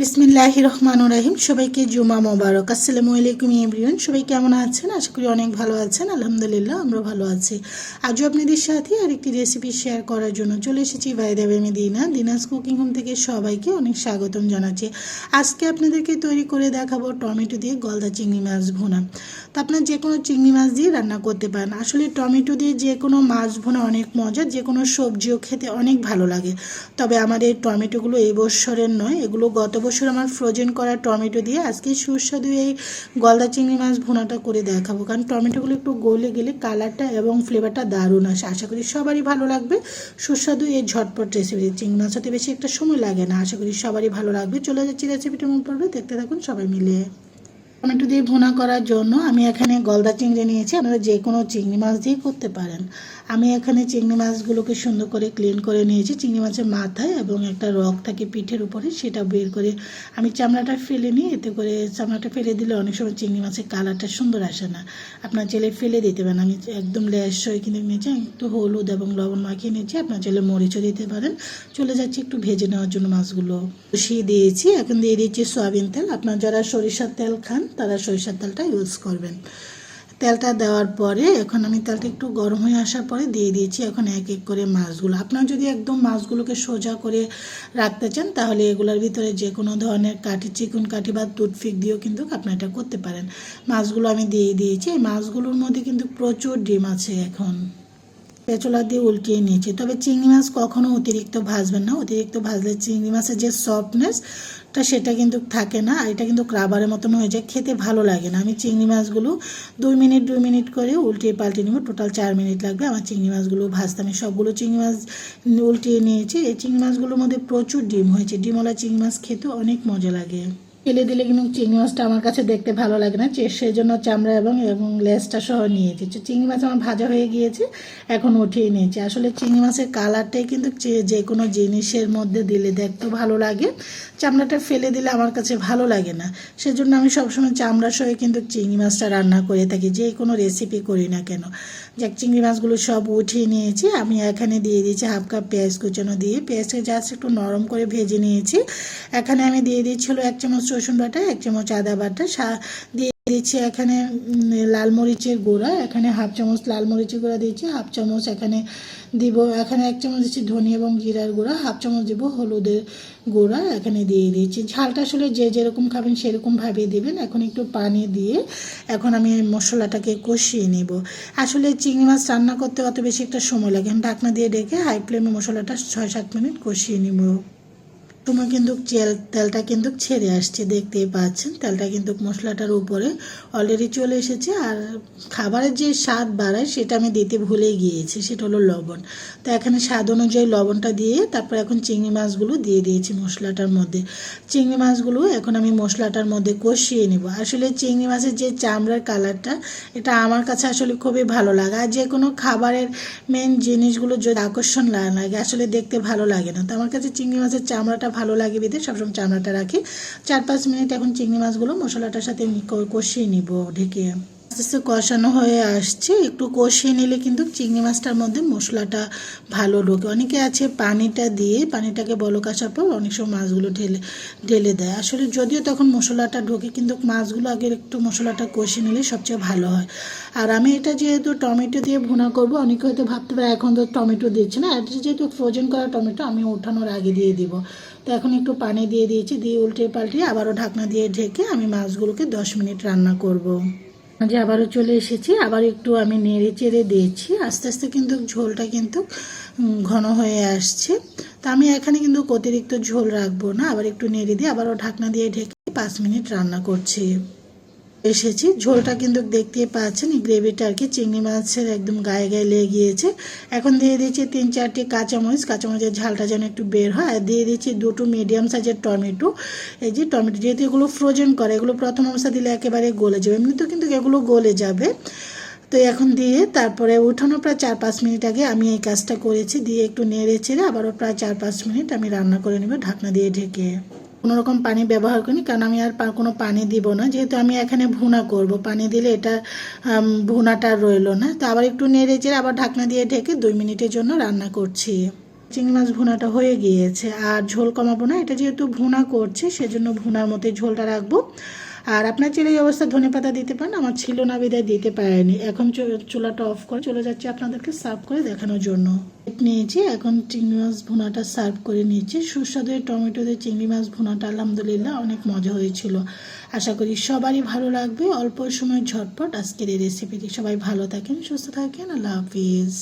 বিসমিল্লাহ রহমান রাহিম। সবাইকে জুমা মোবারক। আসসালামু আলাইকুম এভরিওয়ান। সবাই কেমন আছেন? আশা করি অনেক ভালো আছেন। আলহামদুলিল্লাহ আমরা ভালো আছি। আজও আপনাদের সাথে আরেকটি রেসিপি শেয়ার করার জন্য চলে এসেছি ভাইদেব আমি দিনা দিনাস কুকিং হোম থেকে সবাইকে অনেক স্বাগতম জানাচ্ছি। আজকে আপনাদেরকে তৈরি করে দেখাবো টমেটো দিয়ে গলদা চিংড়ি মাছ ভুনা। তো আপনার যে কোনো চিংড়ি মাছ দিয়ে রান্না করতে পারেন। আসলে টমেটো দিয়ে যে কোনো মাছ ভুনা অনেক মজা যে কোনো সবজিও খেতে অনেক ভালো লাগে। তবে আমাদের টমেটোগুলো এই বছরের নয়, এগুলো গত বছর আমার ফ্রোজেন করা টমেটো দিয়ে আজকে সুস্বাদু এই গলদা চিংড়ি মাছ ভোনাটা করে দেখাবো। কারণ টমেটোগুলো একটু গলে গেলে কালারটা এবং ফ্লেভারটা দারুণ আসে। আশা করি সবারই ভালো লাগবে। সুস্বাদু এই ঝটপট রেসিপি চিংড়ি মাছ হতে বেশি একটা সময় লাগে না। আশা করি সবারই ভালো লাগবে। চলে যাচ্ছি রেসিপিটা মন পড়বে দেখতে থাকুন সবাই মিলে। টমেটো দিয়ে ভুনা করার জন্য আমি এখানে গলদা চিংড়ি নিয়েছি। আপনারা যে কোনো চিংড়ি মাছ দিয়ে করতে পারেন। আমি এখানে চিংড়ি মাছগুলোকে সুন্দর করে ক্লিন করে নিয়েছি। চিংড়ি মাছের মাথায় এবং একটা রক থাকে পিঠের উপরে, সেটা বের করে আমি চামড়াটা ফেলে নিই। এতে করে চামড়াটা ফেলে দিলে অনেক সময় চিংড়ি মাছের কালারটা সুন্দর আসে না। আপনার ছেলে ফেলে দিতে পারেন। আমি একদম লেস হয়ে কিন্তু নিয়েছি, একটু হলুদ এবং লবণ মাখিয়ে নিয়েছি। আপনার ছেলে মরিচও দিতে পারেন। চলে যাচ্ছি একটু ভেজে নেওয়ার জন্য মাছগুলো। বসিয়ে দিয়েছি। এখন দিয়ে দিচ্ছি সয়াবিন তেল। আপনার যারা সরিষার তেল খান তারা সরিষার তেলটা ইউজ করবেন। তেলটা দেওয়ার পরে এখন আমি তেলটা একটু গরম হয়ে আসার পরে দিয়ে দিয়েছি এখন এক এক করে মাছগুলো। আপনার যদি একদম মাছগুলোকে সোজা করে রাখতে চান, তাহলে এগুলোর ভিতরে যে কোনো ধরনের কাঠি, চিকন কাঠি বা টুথপিক দিয়েও কিন্তু আপনি এটা করতে পারেন। মাছগুলো আমি দিয়ে দিয়েছি। এই মাছগুলোর মধ্যে কিন্তু প্রচুর ডিম আছে এখন। পেঁচলা দিয়ে উল্টিয়ে নিয়েছি। তবে চিংড়ি মাছ কখনো অতিরিক্ত ভাজবেন না। অতিরিক্ত ভাজলে চিংড়ি মাছের যে সফটনেসটা সেটা কিন্তু থাকে না, আর এটা কিন্তু রাবারের মতন হয়ে যায়, খেতে ভালো লাগে না। আমি চিংড়ি মাছগুলো দুই মিনিট দুই মিনিট করে উল্টিয়ে পাল্টে নেব টোটাল চার মিনিট লাগবে। আমার চিংড়ি মাছগুলো ভাজতে, আমি সবগুলো চিংড়ি মাছ উল্টিয়ে নিয়েছি। এই চিংড়ি মাছগুলোর মধ্যে প্রচুর ডিম হয়েছে। ডিমওয়ালা চিংড়ি মাছ খেতে অনেক মজা লাগে। ফেলে দিলে কিন্তু চিংড়ি মাছটা আমার কাছে দেখতে ভালো লাগে না। সেই জন্য চামড়া এবং এবং লেজটা সহ নিয়েছি। চিংড়ি মাছ আমার ভাজা হয়ে গিয়েছে, এখন উঠিয়ে নিয়েছি। আসলে চিংড়ি মাছের কালারটাই কিন্তু যে- কোনো জিনিসের মধ্যে দিলে দেখতে ভালো লাগে। চামড়াটা ফেলে দিলে আমার কাছে ভালো লাগে না। সেজন্য আমি সবসময় চামড়া সহ কিন্তু চিংড়ি মাছটা রান্না করে থাকি। যে কোনো রেসিপি করি না কেন। যাক, চিংড়ি মাছগুলো সব উঠিয়ে নিয়েছি। আমি এখানে দিয়ে দিয়েছি হাফ কাপ পেঁয়াজ কুচানো দিয়ে। পেঁয়াজটা জাস্ট একটু নরম করে ভেজে নিয়েছি। এখানে আমি দিয়ে দিয়েছিল এক চামচ রসুন বাটা, এক চামচ আদা বাটা দিয়ে দিয়েছি এখানে লাল মরিচের গুঁড়া, এখানে হাফ চামচ লাল মরিচের গুঁড়া দিয়েছি, হাফ চামচ এখানে দিব, এখানে এক চামচ দিচ্ছি ধনি এবং জিরার গুঁড়া, হাফ চামচ দিব হলুদের গুঁড়া এখানে দিয়ে দিয়েছি। ঝালটা আসলে যে যেরকম খাবেন সেরকম সেরকমভাবে দেবেন, এখন একটু পানি দিয়ে এখন আমি মশলাটাকে কষিয়ে নেব। আসলে চিংড়ি মাছ রান্না করতে অত বেশি একটা সময় লাগে ঢাকনা দিয়ে ডেকে হাই ফ্লেমে মশলাটা ছয় সাত মিনিট কষিয়ে নিব। সময় কিন্তু তেল, তেলটা কিন্তু ছেড়ে আসছে, দেখতেই পাচ্ছেন। তেলটা কিন্তু মশলাটার উপরে অলরেডি চলে এসেছে। আর খাবারের যে স্বাদ বাড়ায়, সেটা আমি দিতে ভুলে গিয়েছি, সেটা হলো লবণ। তো এখানে স্বাদ অনুযায়ী লবণটা দিয়ে তারপর এখন চিংড়ি মাছগুলো দিয়ে দিয়েছি মশলাটার মধ্যে। চিংড়ি মাছগুলো এখন আমি মশলাটার মধ্যে কষিয়ে নেব। আসলে চিংড়ি মাছের যে চামড়ার কালারটা, এটা আমার কাছে আসলে খুবই ভালো লাগে। আর যে কোনো খাবারের মেন জিনিসগুলো যদি আকর্ষণ লাগে, আসলে দেখতে ভালো লাগে না। তো আমার কাছে চিংড়ি মাছের চামড়াটা ভালো লাগে বেঁধে সবসময় চানাটা রাখি। চার পাঁচ মিনিট এখন চিংড়ি মাছগুলো মশলাটার সাথে কষিয়ে নিব ঢেকে। আস্তে আস্তে কষানো হয়ে আসছে। একটু কষিয়ে নিলে কিন্তু চিংড়ি মাছটার মধ্যে মশলাটা ভালো ঢোকে। অনেকে আছে পানিটা দিয়ে, পানিটাকে বলক আসার পর অনেক সময় মাছগুলো ঢেলে ঢেলে দেয়। আসলে যদিও তখন মশলাটা ঢোকে, কিন্তু মাছগুলো আগে একটু মশলাটা কষিয়ে নিলে সবচেয়ে ভালো হয়। আর আমি এটা যেহেতু টমেটো দিয়ে ভুনা করব, অনেকে হয়তো ভাবতে পারে এখন তো টমেটো দিচ্ছি না। এটা যেহেতু ফ্রোজেন করা টমেটো, আমি ওঠানোর আগে দিয়ে দিব। তো এখন একটু পানি দিয়ে দিয়েছি, দিয়ে উল্টে পাল্টে আবারও ঢাকনা দিয়ে ঢেকে আমি মাছগুলোকে দশ মিনিট রান্না করব। যে আবারও চলে এসেছি, আবার একটু আমি নেড়ে চেড়ে দিয়েছি। আস্তে আস্তে কিন্তু ঝোলটা কিন্তু ঘন হয়ে আসছে। তা আমি এখানে কিন্তু অতিরিক্ত ঝোল রাখব না, আবার একটু নেড়ে দিয়ে আবারও ঢাকনা দিয়ে ঢেকে পাঁচ মিনিট রান্না করছি। এসেছি। ঝোলটা কিন্তু দেখতে পাচ্ছেন, এই গ্রেভিটা আর কি, চিংড়ি মাছের একদম গায়ে গায়ে লেগে গিয়েছে। এখন দিয়ে দিচ্ছি তিন চারটি কাঁচামরিচ, কাঁচামরিচের ঝালটা যেন একটু বের হয়। আর দিয়ে দিচ্ছি দুটো মিডিয়াম সাইজের টমেটো। এই যে টমেটো, যেহেতু এগুলো ফ্রোজেন করে, এগুলো প্রথম অবস্থা দিলে একেবারে গলে যাবে। এমনিতেও কিন্তু এগুলো গলে যাবে। তো এখন দিয়ে তারপরে উঠানো প্রায় চার পাঁচ মিনিট আগে আমি এই কাজটা করেছি। দিয়ে একটু নেড়ে চেড়ে আবারও প্রায় চার পাঁচ মিনিট আমি রান্না করে নেব, ঢাকনা দিয়ে ঢেকে। কোনো রকম পানি ব্যবহার করিনি, কারণ আমি আর কোনো পানি দিব না। যেহেতু আমি এখানে ভুনা করব, পানি দিলে এটা ভুনাটা রইল না। তো আবার একটু নেড়ে চেড়ে আবার ঢাকনা দিয়ে ঢেকে দুই মিনিটের জন্য রান্না করছি। চিংড়ি মাছ ভুনাটা হয়ে গিয়েছে। আর ঝোল কমাবো না, এটা যেহেতু ভুনা করছে, সেজন্য ভুনার মধ্যে ঝোলটা রাখব। আর আপনার ছেলে এই অবস্থা ধনে পাতা দিতে পারেন, আমার ছিল না বিদায় দিতে পারেনি। এখন চুলাটা অফ করে চলে যাচ্ছে আপনাদেরকে সার্ভ করে দেখানোর জন্য। নিয়েছি, এখন চিংড়ি মাছ ভুনাটা সার্ভ করে নিয়েছি সুস্বাদু টমেটো দিয়ে চিংড়ি মাছ ভুনাটা, আলহামদুলিল্লাহ অনেক মজা হয়েছিল। আশা করি সবারই ভালো লাগবে। অল্প সময় ঝটপট আজকের এই রেসিপিটি সবাই ভালো থাকেন, সুস্থ থাকেন, আল্লাহ হাফিজ।